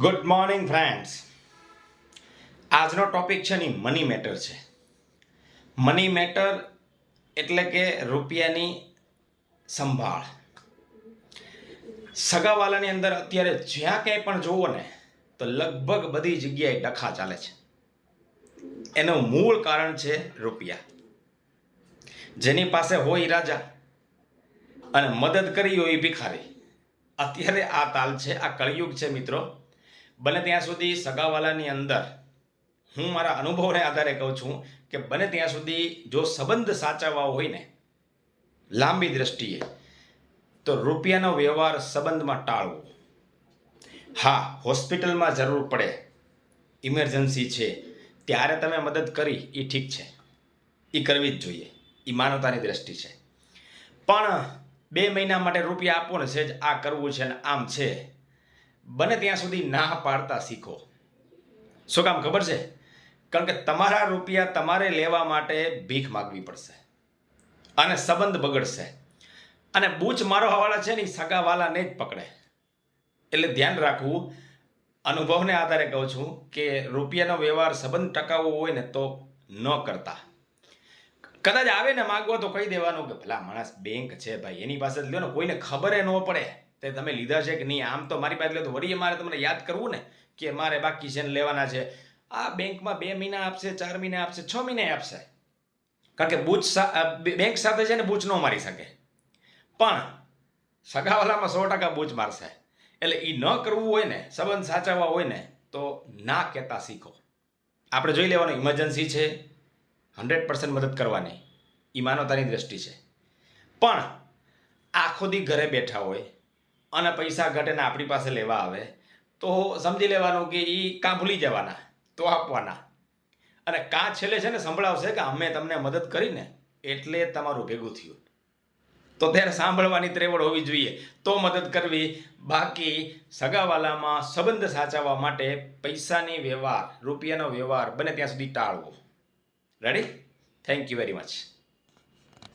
Good morning friends આજનો topic છે ને મની મેટર છે. મની મેટર એટલે કે રૂપિયાની સંભાળ. સગાવાલાની અંદર અત્યારે જ્યાં ક્યાંય પણ જુઓ ને, તો લગભગ બધી જગ્યાએ ડખા ચાલે છે. એનું મૂળ કારણ છે રૂપિયા. જેની પાસે હોય રાજા, અને મદદ કરી હોય ભિખારી. અત્યારે આ તાલ છે, આ કળિયુગ છે મિત્રો. બને ત્યાં સુધી સગાવાલાની અંદર હું મારા અનુભવને આધારે કહું છું કે બને ત્યાં સુધી જો સંબંધ સાચવવા હોય ને, લાંબી દ્રષ્ટિએ, તો રૂપિયાનો વ્યવહાર સંબંધમાં ટાળવો. હા, હોસ્પિટલમાં જરૂર પડે, ઇમરજન્સી છે, ત્યારે તમે મદદ કરી એ ઠીક છે. એ કરવી જ જોઈએ. એ માનવતાની દ્રષ્ટિ છે. પણ બે મહિના માટે રૂપિયા આપો ને સેજ આ કરવું છે ને આમ છે. બને ત્યાં સુધી ના પાડતા શીખો. શું કામ ખબર છે? કારણ કે તમારા રૂપિયા તમારે લેવા માટે ભીખ માગવી પડશે અને સંબંધ બગડશે. અને બૂચ મારો છે ને ઈ સગાવાલાને જ પકડે. એટલે ધ્યાન રાખવું. અનુભવને આધારે કહું છું કે રૂપિયાનો વ્યવહાર સંબંધ ટકાવવો હોય ને તો ન કરતા. કદાચ આવે ને માગવો તો કહી દેવાનું કે ભલા માણસ બેંક છે ભાઈ, એની પાસે જ લ્યો ને, કોઈને ખબર ન પડે. તે તમે લીધા છે કે નહીં? આમ તો મારી પાસે તો વળી મારે તમને યાદ કરવું ને કે મારે બાકી છે લેવાના છે. આ બેંકમાં બે મહિના આપશે, ચાર મહિના આપશે, છ મહિને આપશે. કારણ કે બૂચ બેંક સાથે છે ને બૂચ ન મારી શકે. પણ સગાવાલામાં સો ટકા બૂચ મારશે. એટલે એ ન કરવું હોય ને, સંબંધ સાચવવા હોય ને, તો ના કહેતા શીખો. આપણે જોઈ લેવાનું ઇમરજન્સી છે. હંડ્રેડ પર્સન્ટ મદદ કરવાની. એ માનવતાની દ્રષ્ટિ છે. પણ આખો દી ઘરે બેઠા હોય અને પૈસા ઘટેને આપણી પાસે લેવા આવે, તો સમજી લેવાનું કે એ કાં ભૂલી જવાના, તો આપવાના. અને કાં છેલ્લે છે ને સંભળાવશે કે અમે તમને મદદ કરીને એટલે તમારું ભેગું થયું. તો ત્યારે સાંભળવાની ત્રેવડ હોવી જોઈએ. તો મદદ કરવી. બાકી સગાવાલામાં સંબંધ સાચવવા માટે પૈસાની વ્યવહાર, રૂપિયાનો વ્યવહાર બને ત્યાં સુધી ટાળવો. Ready thank you very much